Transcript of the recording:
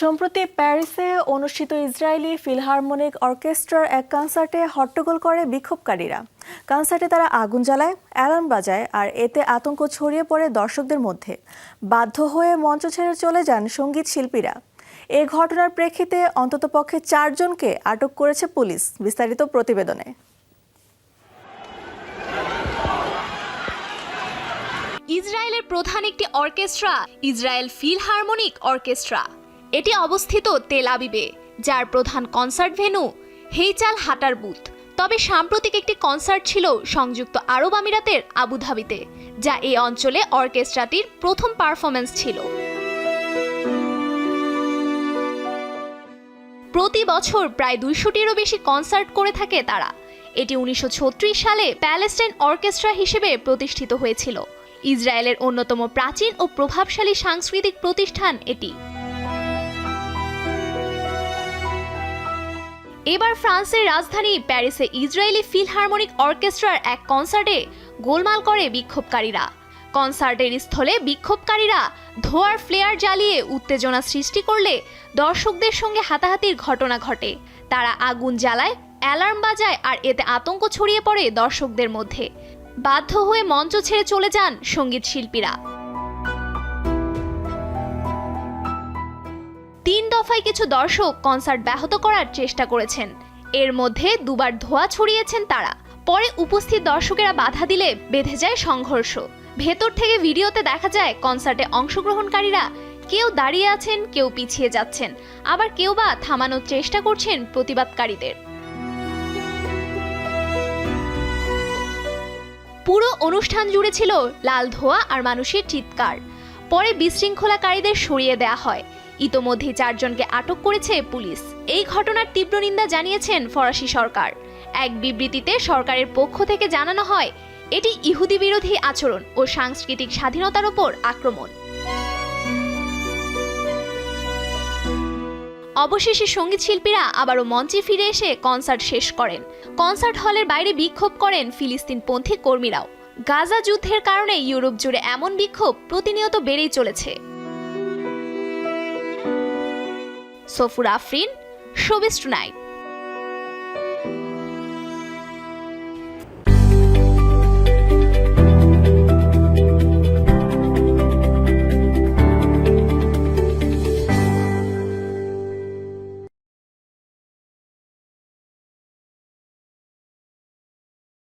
সম্প্রতি প্যারিসে অনুষ্ঠিত ইসরায়েলি ফিলহারমোনিক অর্কেস্ট্রার এক কনসার্টে হট্টগোল করে বিক্ষোভকারীরা। কনসার্টে তারা আগুন জ্বালায়, অ্যালার্ম বাজায় আর এতে আতঙ্ক ছড়িয়ে পড়ে দর্শকদের মধ্যে। বাধ্য হয়ে মঞ্চ ছেড়ে চলে যান সংগীত শিল্পীরা। এ ঘটনার প্রেক্ষিতে অন্ততপক্ষে চারজনকে আটক করেছে পুলিশ বিস্তারিত প্রতিবেদনে। ইসরায়েলের প্রধান একটি অর্কেস্ট্রা, ইসরায়েল ফিলহারমোনিক অর্কেস্ট্রা। এটি অবস্থিত তেল আবিবে, যার প্রধান কনসার্ট ভেন্যু হেইচাল হাটার বুথ। তবে সাম্প্রতিক একটি কনসার্ট ছিল সংযুক্ত আরব আমিরাতের আবুধাবিতে, যা এই অঞ্চলে অর্কেস্ট্রাটির প্রথম পারফরমেন্স ছিল। প্রতি বছর প্রায় দুইশোটিরও বেশি কনসার্ট করে থাকে তারা। এটি উনিশশো ছত্রিশ সালে প্যালেস্টাইন অর্কেস্ট্রা হিসেবে প্রতিষ্ঠিত হয়েছিল। ইসরায়েলের অন্যতম প্রাচীন ও প্রভাবশালী সাংস্কৃতিক প্রতিষ্ঠান এটি। এবার ফ্রান্সের রাজধানী প্যারিসে ইসরায়েলি ফিলহারমোনিক অর্কেস্ট্রার এক কনসার্টে গোলমাল করে বিক্ষোভকারীরা। কনসার্টের স্থলে বিক্ষোভকারীরা ধোয়ার ফ্লেয়ার জ্বালিয়ে উত্তেজনা সৃষ্টি করলে দর্শকদের সঙ্গে হাতাহাতির ঘটনা ঘটে। তারা আগুন জ্বালায়, অ্যালার্ম বাজায় আর এতে আতঙ্ক ছড়িয়ে পড়ে দর্শকদের মধ্যে। বাধ্য হয়ে মঞ্চ ছেড়ে চলে যান সংগীত শিল্পীরা। দফায় কিছু দর্শক কনসার্ট ব্যাহত করার চেষ্টা করেছেন। এর মধ্যে দুবার ধোয়া ছড়িয়েছেন তারা। পরে উপস্থিত দর্শকেরা বাধা দিলে বেঁধে যায় সংঘর্ষ। ভেতর থেকে ভিডিওতে দেখা যায়, কনসার্টে অংশগ্রহণকারীরা কেউ দাঁড়িয়ে আছেন, কেউ পিছিয়ে যাচ্ছেন। আবার কেউ বা থামানোর চেষ্টা করছেন প্রতিবাদকারীদের। পুরো অনুষ্ঠান জুড়ে ছিল লাল ধোয়া আর মানুষের চিৎকার। পরে বিশৃঙ্খলাকারীদের সরিয়ে দেয়া হয়। ইতোমধ্যে চারজনকে আটক করেছে পুলিশ। এই ঘটনার তীব্র নিন্দা জানিয়েছেন ফরাসি সরকার। এক বিবৃতিতে সরকারের পক্ষ থেকে জানানো হয়, এটি ইহুদি বিরোধী আচরণ ও সাংস্কৃতিক স্বাধীনতার ওপর আক্রমণ। অবশেষে সংগীত শিল্পীরা আবারও মঞ্চে ফিরে এসে কনসার্ট শেষ করেন। কনসার্ট হলের বাইরে বিক্ষোভ করেন ফিলিস্তিনপন্থী কর্মীরাও। গাজা যুদ্ধের কারণে ইউরোপ জুড়ে এমন বিক্ষোভ প্রতিনিয়ত বেড়েই চলেছে। Safur Afrin showbiz tonight.